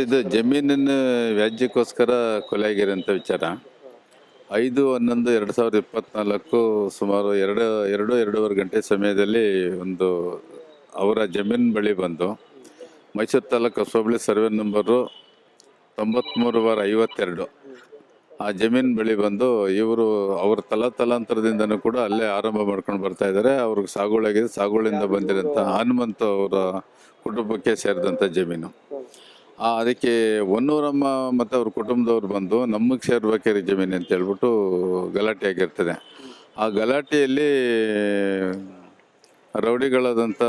ಇದು ಜಮೀನಿನ ವ್ಯಾಜ್ಯಕ್ಕೋಸ್ಕರ ಕೊಲೆ ಆಗಿರೋಂಥ ವಿಚಾರ. ಐದು, ಹನ್ನೊಂದು, ಎರಡು ಸಾವಿರದ ಇಪ್ಪತ್ನಾಲ್ಕು ಸುಮಾರು ಎರಡು ಎರಡು, ಎರಡೂವರೆ ಗಂಟೆ ಸಮಯದಲ್ಲಿ ಒಂದು ಅವರ ಜಮೀನು ಬಳಿ ಬಂದು ಮೈಸೂರು ತಾಲೂಕು ಹೊಸಬಳ್ಳಿ ಸರ್ವೆ ನಂಬರು ತೊಂಬತ್ತ್ಮೂರು ವಾರ ಐವತ್ತೆರಡು. ಆ ಜಮೀನು ಬಳಿ ಬಂದು ಇವರು ಅವ್ರ ತಲಾ ತಲಾಂತರದಿಂದನೂ ಕೂಡ ಅಲ್ಲೇ ಆರಂಭ ಮಾಡ್ಕೊಂಡು ಬರ್ತಾ ಇದ್ದಾರೆ. ಅವ್ರಿಗೆ ಸಾಗುಳಾಗಿದೆ ಸಾಗುಳಿಂದ ಬಂದಿರೋಂಥ ಹನುಮಂತ ಅವರ ಕುಟುಂಬಕ್ಕೆ ಸೇರಿದಂಥ ಜಮೀನು. ಅದಕ್ಕೆ ಒನ್ನೂರಮ್ಮ ಮತ್ತು ಅವ್ರ ಕುಟುಂಬದವ್ರು ಬಂದು ನಮಗೆ ಸೇರ್ಬೇಕಾರೆ ಜಮೀನು ಅಂತ ಹೇಳ್ಬಿಟ್ಟು ಗಲಾಟೆ ಆಗಿರ್ತದೆ. ಆ ಗಲಾಟೆಯಲ್ಲಿ ರೌಡಿಗಳಾದಂಥ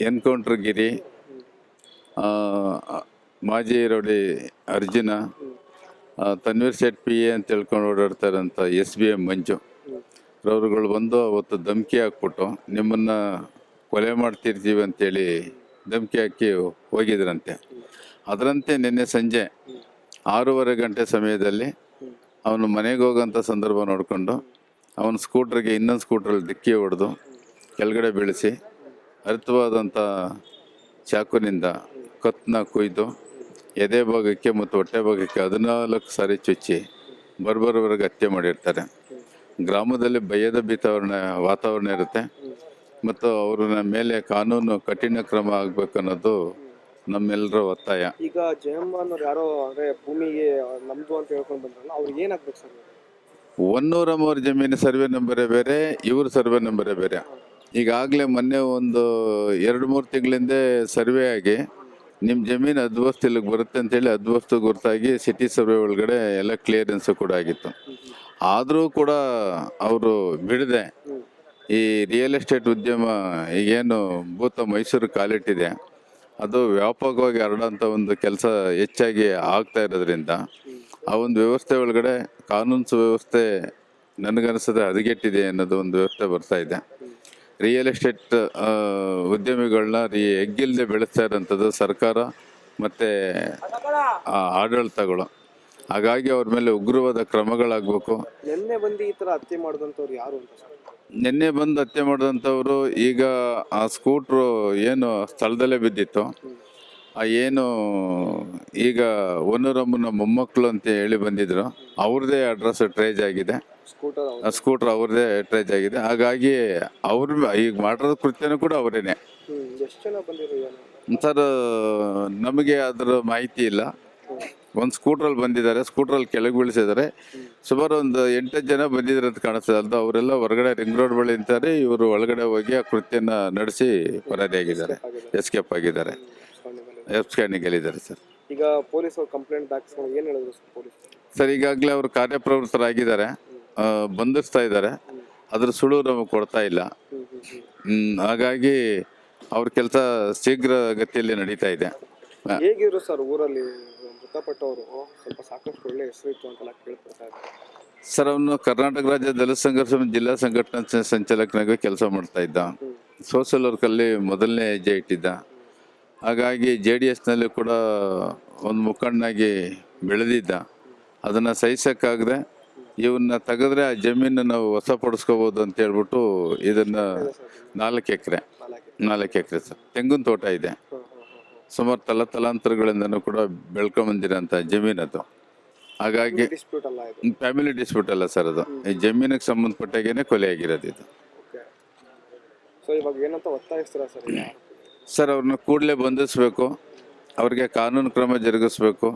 ಎನ್ಕೌಂಟ್ರ್ ಗಿರಿ ಮಾಜಿ rowdy Arjuna Tanveer Shet P A ಅಂತ ಹೇಳ್ಕೊಂಡು ಓಡಾಡ್ತಾರಂಥ ಎಸ್ ಬಿ ಎಂ ಮಂಜು. ರವರುಗಳು ಬಂದು ಅವತ್ತು ಧಮಕಿ ಹಾಕ್ಬಿಟ್ಟು ನಿಮ್ಮನ್ನು ಕೊಲೆ ಮಾಡ್ತಿರ್ತೀವಿ ಅಂತೇಳಿ ಧಮಕಿ ಹಾಕಿ ಹೋಗಿದ್ರಂತೆ. ಅದರಂತೆ ನಿನ್ನೆ ಸಂಜೆ ಆರೂವರೆ ಗಂಟೆ ಸಮಯದಲ್ಲಿ ಅವನು ಮನೆಗೆ ಹೋಗೋಂಥ ಸಂದರ್ಭ ನೋಡಿಕೊಂಡು ಅವನ ಸ್ಕೂಟ್ರಿಗೆ ಇನ್ನೊಂದು ಸ್ಕೂಟ್ರಲ್ಲಿ ಡಿಕ್ಕಿ ಹೊಡೆದು ಕೆಳಗಡೆ ಬೀಳಿಸಿ ಅರ್ಥವಾದಂಥ ಚಾಕುನಿಂದ ಕತ್ತನ್ನ ಕುಯ್ದು ಎದೆ ಭಾಗಕ್ಕೆ ಮತ್ತು ಹೊಟ್ಟೆ ಭಾಗಕ್ಕೆ ಹದಿನಾಲ್ಕು ಸಾರಿ ಚುಚ್ಚಿ ಬರ್ಬರವರೆಗೆ ಹತ್ಯೆ ಮಾಡಿರ್ತಾರೆ. ಗ್ರಾಮದಲ್ಲಿ ಭಯದ ಭೀತಾವರಣ ವಾತಾವರಣ ಇರುತ್ತೆ. ಮತ್ತು ಅವ್ರನ್ನ ಮೇಲೆ ಕಾನೂನು ಕಠಿಣ ಕ್ರಮ ಆಗ್ಬೇಕನ್ನೋದು ನಮ್ಮೆಲ್ಲರ ಒತ್ತಾಯ. ಈಗ ಜಯಮ್ಮನವ್ರು ಯಾರೋ ಅಂದ್ರೆ ಭೂಮಿಗೆ ನಮ್ದು ಅಂತ ಹೇಳ್ಕೊಂಡು ಬಂದ್ರಲ್ಲ ಅವ್ರಿಗೆ ಏನಾಗ್ಬೇಕು ಸರ್? ಒನ್ನೂರ ಮೂರು ಜಮೀನು ಸರ್ವೆ ನಂಬರೇ ಬೇರೆ ಇವ್ರ ಸರ್ವೆ ನಂಬರೇ ಬೇರೆ. ಈಗಾಗಲೇ ಮೊನ್ನೆ ಒಂದು ಎರಡು ಮೂರು ತಿಂಗಳಿಂದ ಸರ್ವೆ ಆಗಿ ನಿಮ್ಮ ಜಮೀನು ಅದ್ವಸ್ತು ಇಲ್ಲಿಗೆ ಬರುತ್ತೆ ಅಂತೇಳಿ ಅದ್ವಸ್ತು ಗುರುತಾಗಿ ಸಿಟಿ ಸರ್ವೆ ಒಳಗಡೆ ಎಲ್ಲ ಕ್ಲಿಯರೆನ್ಸ್ ಕೂಡ ಆಗಿತ್ತು. ಆದರೂ ಕೂಡ ಅವರು ಬಿಡದೆ. ಈ ರಿಯಲ್ ಎಸ್ಟೇಟ್ ಉದ್ಯಮ ಈಗೇನು ಭೂತ ಮೈಸೂರು ಕಾಲಿಟ್ಟಿದೆ. ಅದು ವ್ಯಾಪಕವಾಗಿ ಹರಡೋಂಥ ಒಂದು ಕೆಲಸ ಹೆಚ್ಚಾಗಿ ಆಗ್ತಾ ಇರೋದ್ರಿಂದ ಆ ಒಂದು ವ್ಯವಸ್ಥೆ ಒಳಗಡೆ ಕಾನೂನು ಸುವ್ಯವಸ್ಥೆ ನನಗನ್ಸದೆ ಹದಗೆಟ್ಟಿದೆ ಅನ್ನೋದು ಒಂದು ವ್ಯವಸ್ಥೆ ಬರ್ತಾ ಇದೆ. ರಿಯಲ್ ಎಸ್ಟೇಟ್ ಉದ್ಯಮಿಗಳನ್ನ ರೀ ಎಗ್ಗಿಲ್ದೆ ಬೆಳೆಸ್ತಾ ಇರೋಂಥದ್ದು ಸರ್ಕಾರ ಮತ್ತು ಆಡಳಿತಗಳು. ಹಾಗಾಗಿ ಅವ್ರ ಮೇಲೆ ಉಗ್ರವಾದ ಕ್ರಮಗಳಾಗಬೇಕು. ಹತ್ಯೆ ಮಾಡಿದಂಥವ್ರು ಯಾರು ಅಂತ ನಿನ್ನೆ ಬಂದು ಹತ್ಯೆ ಮಾಡಿದಂಥವ್ರು ಈಗ ಆ ಸ್ಕೂಟ್ರು ಏನು ಸ್ಥಳದಲ್ಲೇ ಬಿದ್ದಿತ್ತು. ಆ ಏನು ಈಗ ಒನ್ನೂರಮ್ಮನ ಮೊಮ್ಮಕ್ಕಳು ಅಂತ ಹೇಳಿ ಬಂದಿದ್ರು. ಅವ್ರದ್ದೇ ಅಡ್ರೆಸ್ ಟ್ರೇಜ್ ಆಗಿದೆ. ಸ್ಕೂಟರ್ ಆ ಸ್ಕೂಟ್ರ್ ಅವ್ರದ್ದೇ ಟ್ರೇಜ್ ಆಗಿದೆ. ಹಾಗಾಗಿ ಅವ್ರ ಈಗ ಮಾಡಿರೋ ಕೃತ್ಯನೂ ಕೂಡ ಅವರೇನೆ. ಸರ್ ನಮಗೆ ಅದರ ಮಾಹಿತಿ ಇಲ್ಲ. ಒಂದು ಸ್ಕೂಟ್ರಲ್ಲಿ ಬಂದಿದ್ದಾರೆ. ಸ್ಕೂಟ್ರಲ್ಲಿ ಕೆಳಗೆ ಬೀಳಿಸಿದ್ದಾರೆ. ಸುಮಾರು ಒಂದು ಎಂಟು ಜನ ಬಂದಿದ್ರು ಅಂತ ಕಾಣಿಸ್ತದೆ. ಅಂತ ಅವರೆಲ್ಲ ಹೊರಗಡೆ ರಿಂಗ್ ರೋಡ್ ಬಳಿ ನಿಂತಾರೆ ಇವರು ಒಳಗಡೆ ಹೋಗಿ ಆ ಕೃತ್ಯನ ನಡೆಸಿ ಪರಾರಿಯಾಗಿದ್ದಾರೆ ಎಸ್ಕೇಪ್ ಆಗಿದ್ದಾರೆ. ಎಫ್ ಸ್ಕ್ಯಾನಿಂಗ್ ಗೆಲ್ಲಿದ್ದಾರೆ ಸರ್. ಈಗ ಪೊಲೀಸ್ ಕಂಪ್ಲೇಂಟ್ ದಾಖಲಿಸ್ಕೊಂಡು ಏನ್ ಹೇಳಿದ್ರು ಸರ್ ಪೊಲೀಸ್? ಸರ್ ಈಗಾಗಲೇ ಅವರು ಕಾರ್ಯಪ್ರವೃತ್ತರಾಗಿದ್ದಾರೆ ಆ, ಬಂಧಿಸ್ತಾ ಇದ್ದಾರೆ. ಅದ್ರ ಸುಳು ನಮಗೆ ಕೊಡ್ತಾ ಇಲ್ಲ. ಹ್ಮ್, ಹಾಗಾಗಿ ಅವ್ರ ಕೆಲಸ ಶೀಘ್ರ ಗತಿಯಲ್ಲಿ ನಡೀತಾ ಇದೆ. ಆ, ಹೇಗಿದ್ರು ಸರ್ ಊರಲ್ಲಿ? ಮೃತಪಟ್ಟವರು ಸ್ವಲ್ಪ ಸಾಕಷ್ಟು ಒಳ್ಳೆ ಹೆಸರಿತ್ತು ಅಂತೆಲ್ಲ ಕೇಳ್ತಾ ಇದ್ದಾರೆ. ಸರ್ ಅವನು ಕರ್ನಾಟಕ ರಾಜ್ಯ ದಲಿತ ಸಂಘರ್ಷ ಜಿಲ್ಲಾ ಸಂಘಟನಾ ಸಂಚಾಲಕನಾಗಿ ಕೆಲಸ ಮಾಡ್ತಾ ಇದ್ದ. ಸೋಷಿಯಲ್ ವರ್ಕಲ್ಲಿ ಮೊದಲನೇ ಹೆಜ್ಜೆ ಇಟ್ಟಿದ್ದ. ಹಾಗಾಗಿ ಜೆ ಡಿ ಎಸ್ನಲ್ಲಿ ಕೂಡ ಒಂದು ಮುಖಂಡನಾಗಿ ಬೆಳೆದಿದ್ದ. ಅದನ್ನು ಸಹಿಸೋಕ್ಕಾಗದೆ ಇವನ್ನ ತೆಗೆದ್ರೆ ಆ ಜಮೀನು ನಾವು ವಶಪಡಿಸ್ಕೋಬೋದು ಅಂತ ಹೇಳ್ಬಿಟ್ಟು ಇದನ್ನು ನಾಲ್ಕು ಎಕರೆ. ನಾಲ್ಕು ಎಕರೆ ಸರ್. ತೆಂಗಿನ ತೋಟ ಇದೆ. ಸುಮಾರು ತಲ ತಲಾಂತರಗಳಿಂದನೂ ಕೂಡ ಬೆಳ್ಕೊಂಬಂದಿರೋಂಥ ಜಮೀನು ಅದು. ಹಾಗಾಗಿ ಫ್ಯಾಮಿಲಿ ಡಿಸ್ಪ್ಯೂಟ್ ಅಲ್ಲ ಸರ್ ಅದು. ಈ ಜಮೀನಿಗೆ ಸಂಬಂಧಪಟ್ಟಾಗೇನೆ ಕೊಲೆ ಆಗಿರೋದು ಇದು. ಸರ್ ಅವ್ರನ್ನ ಕೂಡಲೇ ಬಂಧಿಸ್ಬೇಕು. ಅವ್ರಿಗೆ ಕಾನೂನು ಕ್ರಮ ಜರುಗಿಸ್ಬೇಕು.